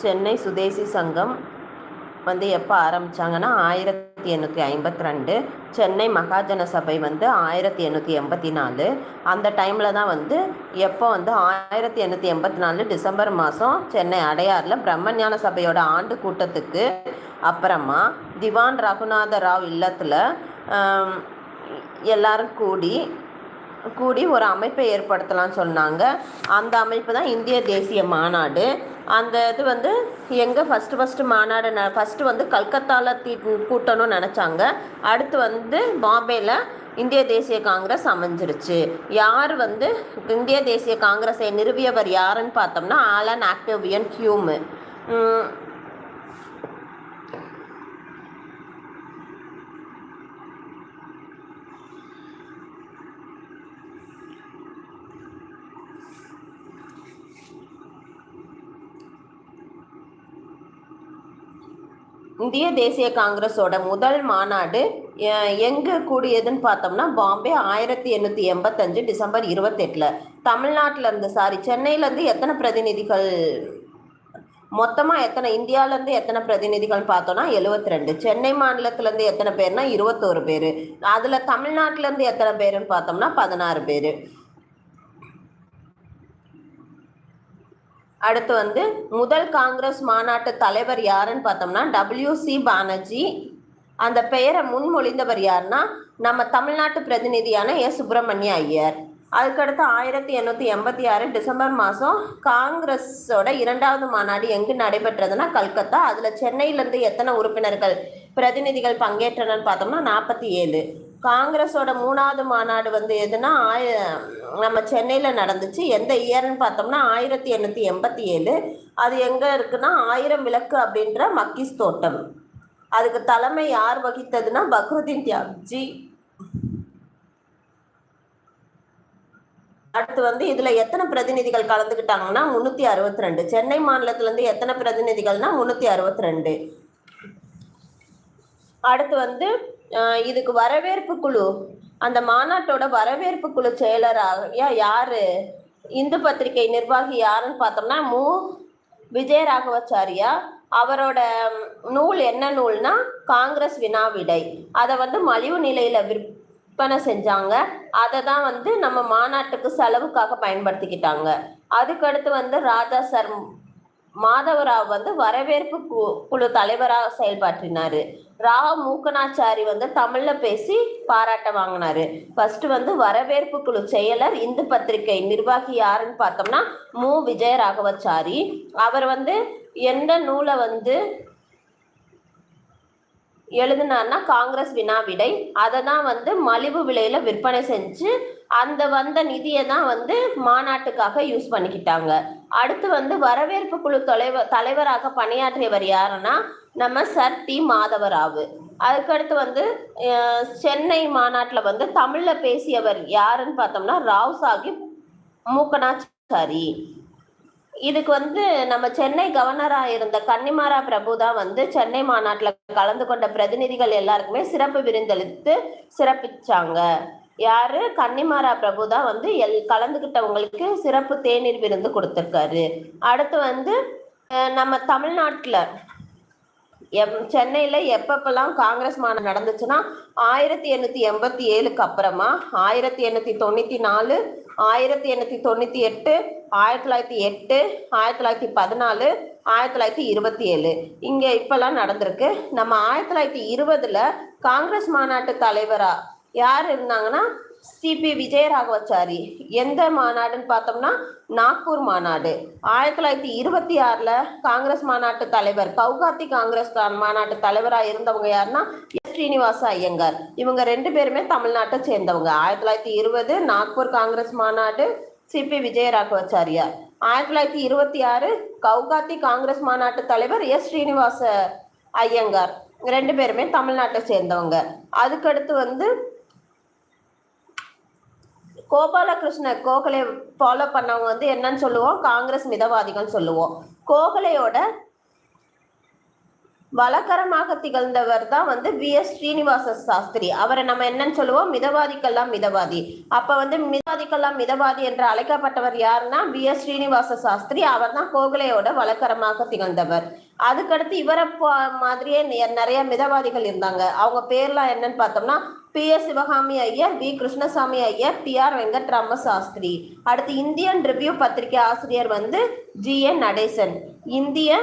சென்னை சுதேசி சங்கம் வந்து எப்போ ஆரம்பித்தாங்கன்னா ஆயிரத்தி எண்ணூற்றி ஐம்பத்தி ரெண்டு சென்னை மகாஜன சபை வந்து ஆயிரத்தி எண்ணூற்றி எண்பத்தி நாலு அந்த டைமில் தான் வந்து எப்போ வந்து ஆயிரத்தி எண்ணூற்றி எண்பத்தி நாலு டிசம்பர் மாதம் சென்னை அடையாறில் பிரம்மஞான சபையோட ஆண்டு கூட்டத்துக்கு அப்புறமா திவான் ரகுநாத ராவ் இல்லத்தில் எல்லாரும் கூடி கூடி ஒரு அமைப்பை ஏற்படுத்தலாம்னு சொன்னாங்க. அந்த அமைப்பு தான் இந்திய தேசிய மாநாடு. அந்த இது வந்து எங்கே ஃபஸ்ட்டு ஃபஸ்ட்டு மாநாடு ந ஃபஸ்ட்டு வந்து கல்கத்தாவில் தீ கூட்டணும்னு நினச்சாங்க. அடுத்து வந்து பாம்பேயில் இந்திய தேசிய காங்கிரஸ் அமைஞ்சிருச்சு. யார் வந்து இந்திய தேசிய காங்கிரஸை நிறுவியவர் யாருன்னு பார்த்தோம்னா ஆலன் ஆக்டோவியன் ஹியூமு. இந்திய தேசிய காங்கிரஸோட முதல் மாநாடு எங்கே கூடியதுன்னு பார்த்தோம்னா பாம்பே ஆயிரத்தி எண்ணூற்றி எண்பத்தஞ்சு டிசம்பர் இருபத்தெட்டில். தமிழ்நாட்டிலேருந்து சாரி சென்னையிலேருந்து எத்தனை பிரதிநிதிகள்? மொத்தமாக எத்தனை இந்தியாவிலேருந்து எத்தனை பிரதிநிதிகள் பார்த்தோன்னா எழுவத்தி ரெண்டு சென்னை மாநிலத்திலேருந்து எத்தனை பேர்னா இருபத்தோரு பேர். அதில் தமிழ்நாட்டிலேருந்து எத்தனை பேருன்னு பார்த்தோம்னா பதினாறு பேர். அடுத்து வந்து முதல் காங்கிரஸ் மாநாட்டு தலைவர் யாருன்னு பார்த்தோம்னா டபிள்யூசி பானர்ஜி. அந்த பெயரை முன்மொழிந்தவர் யாருன்னா நம்ம தமிழ்நாட்டு பிரதிநிதியான எஸ் சுப்பிரமணிய ஐயர். அதுக்கடுத்து ஆயிரத்தி எண்ணூற்றி எண்பத்தி ஆறு டிசம்பர் மாதம் காங்கிரஸோட இரண்டாவது மாநாடு எங்கு நடைபெற்றதுன்னா கல்கத்தா. அதில் சென்னையிலேருந்து எத்தனை உறுப்பினர்கள் பிரதிநிதிகள் பங்கேற்றனன்னு பார்த்தோம்னா நாற்பத்தி ஏழு. காங்கிரஸோட மூணாவது மாநாடு வந்து எதுனா ஆய நம்ம சென்னையில் நடந்துச்சு. எந்த இயர்னு பார்த்தோம்னா ஆயிரத்தி எண்ணூற்றி எண்பத்தி ஏழு. அது எங்கே இருக்குன்னா ஆயிரம் விளக்கு அப்படின்ற மக்கீஸ் தோட்டம். அதுக்கு தலைமை யார் வகித்ததுன்னா பக்ருதீன் தியாப்ஜி அடுத்து வந்து இதில் எத்தனை பிரதிநிதிகள் கலந்துக்கிட்டாங்கன்னா முந்நூற்றி அறுபத்தி ரெண்டு சென்னை மாநிலத்திலேருந்து எத்தனை பிரதிநிதிகள்னா முந்நூற்றி அறுபத்தி ரெண்டு அடுத்து வந்து இதுக்கு வரவேற்பு குழு அந்த மாநாட்டோட வரவேற்பு குழு செயலராக யாரு? இந்து பத்திரிகை நிர்வாகி யாருன்னு பார்த்தோம்னா மு. விஜயராகவாச்சாரியா. அவரோட நூல் என்ன நூல்னா காங்கிரஸ் வினாவிடை. அதை வந்து மலிவு நிலையில விற்பனை செஞ்சாங்க. அதை தான் வந்து நம்ம மாநாட்டுக்கு செலவுக்காக பயன்படுத்திக்கிட்டாங்க. அதுக்கடுத்து வந்து ராஜா சர் மாதவராவ் வந்து வரவேற்பு கு- குழு தலைவராக செயல்பாற்றினார். ராவ் மூக்கனாச்சாரி வந்து தமிழில் பேசி பாராட்ட வாங்கினாரு. ஃபர்ஸ்ட் வந்து வரவேற்பு குழு செயலர் இந்து பத்திரிகை நிர்வாகி யாருன்னு பார்த்தோம்னா மு. விஜய ராகவச்சாரி அவர் வந்து எந்த நூலை வந்து எழுதினார்னா காங்கிரஸ் வினாவிடை அதை தான் வந்து மலிவு விலையில விற்பனை செஞ்சு அந்த வந்த நிதியை தான் வந்து மாநாட்டுக்காக யூஸ் பண்ணிக்கிட்டாங்க. அடுத்து வந்து வரவேற்பு குழு தலைவர் தலைவராக பணியாற்றியவர் யாருன்னா நம்ம சர் டி மாதவராவு. அதுக்கடுத்து வந்து சென்னை மாநாட்டில் வந்து தமிழில் பேசியவர் யாருன்னு பார்த்தோம்னா ராவ் சாஹிப் மூக்கனாச்சாரி. இதுக்கு வந்து நம்ம சென்னை கவர்னராக இருந்த கன்னிமாரா பிரபு தான் வந்து சென்னை மாநாட்டில் கலந்து கொண்ட பிரதிநிதிகள் எல்லாருக்குமே சிறப்பு விருந்தளித்து சிறப்பிச்சாங்க. யாரு? கன்னிமாரா பிரபு தான் வந்து எல் கலந்துக்கிட்டவங்களுக்கு சிறப்பு தேநீர் விருந்து கொடுத்துருக்காரு. அடுத்து வந்து நம்ம தமிழ்நாட்டில் எம் சென்னையில் எப்பப்பெல்லாம் காங்கிரஸ் மாநாடு நடந்துச்சுன்னா ஆயிரத்தி எண்ணூற்றி எண்பத்தி ஏழுக்கு அப்புறமா ஆயிரத்தி எண்ணூற்றி தொண்ணூற்றி நாலு ஆயிரத்தி எண்ணூற்றி தொண்ணூற்றி எட்டு ஆயிரத்தி தொள்ளாயிரத்தி எட்டு ஆயிரத்தி தொள்ளாயிரத்தி பதினாலு ஆயிரத்தி தொள்ளாயிரத்தி இருபத்தி ஏழு. இங்கே இப்போல்லாம் நடந்திருக்கு. நம்ம ஆயிரத்தி தொள்ளாயிரத்தி இருபதில் காங்கிரஸ் மாநாட்டு தலைவராக யார் இருந்தாங்கன்னா சிபி விஜயராகவச்சாரி. எந்த மாநாடுன்னு பார்த்தோம்னா நாக்பூர் மாநாடு. ஆயிரத்தி தொள்ளாயிரத்தி இருபத்தி ஆறில் காங்கிரஸ் மாநாட்டு தலைவர் கவுகாத்தி காங்கிரஸ் மாநாட்டு தலைவராக இருந்தவங்க யாருன்னா எஸ் ஸ்ரீனிவாச ஐயங்கார். இவங்க ரெண்டு பேருமே தமிழ்நாட்டை சேர்ந்தவங்க. ஆயிரத்தி தொள்ளாயிரத்தி இருபது நாக்பூர் காங்கிரஸ் மாநாடு சிபி விஜயராகவச்சாரியார். ஆயிரத்தி தொள்ளாயிரத்தி இருபத்தி ஆறு கவுகாத்தி காங்கிரஸ் மாநாட்டு தலைவர் எஸ் ஸ்ரீனிவாச ஐயங்கார். ரெண்டு பேருமே தமிழ்நாட்டை சேர்ந்தவங்க. அதுக்கடுத்து வந்து கோபாலகிருஷ்ண கோகலே ஃபாலோ பண்ணவங்க வந்து என்னன்னு சொல்லுவோம்? காங்கிரஸ் மிதவாதிகள் சொல்லுவோம். கோகலையோட வழக்கரமாக திகழ்ந்தவர் தான் வந்து வி. எஸ். ஸ்ரீனிவாச சாஸ்திரி. அவரை நம்ம என்னன்னு சொல்லுவோம்? மிதவாதிக்கெல்லாம் மிதவாதி. அப்ப வந்து மிதவாதிக்கெல்லாம் மிதவாதி என்று அழைக்கப்பட்டவர் யாருன்னா வி. எஸ். ஸ்ரீனிவாச சாஸ்திரி. அவர் தான் கோகலையோட வழக்கரமாக திகழ்ந்தவர். அதுக்கடுத்து இவரை மாதிரியே நெ- நிறைய மிதவாதிகள் இருந்தாங்க. அவங்க பேர்லாம் என்னன்னு பார்த்தோம்னா P S Sivakami Iyer V. Krishnaswami Iyer T. R. Venkatrama Sastri அடுத்து இந்தியன் ரிவ்யூ பத்திரிகை ஆசிரியர் வந்து ஜி. என். நடேசன். இந்திய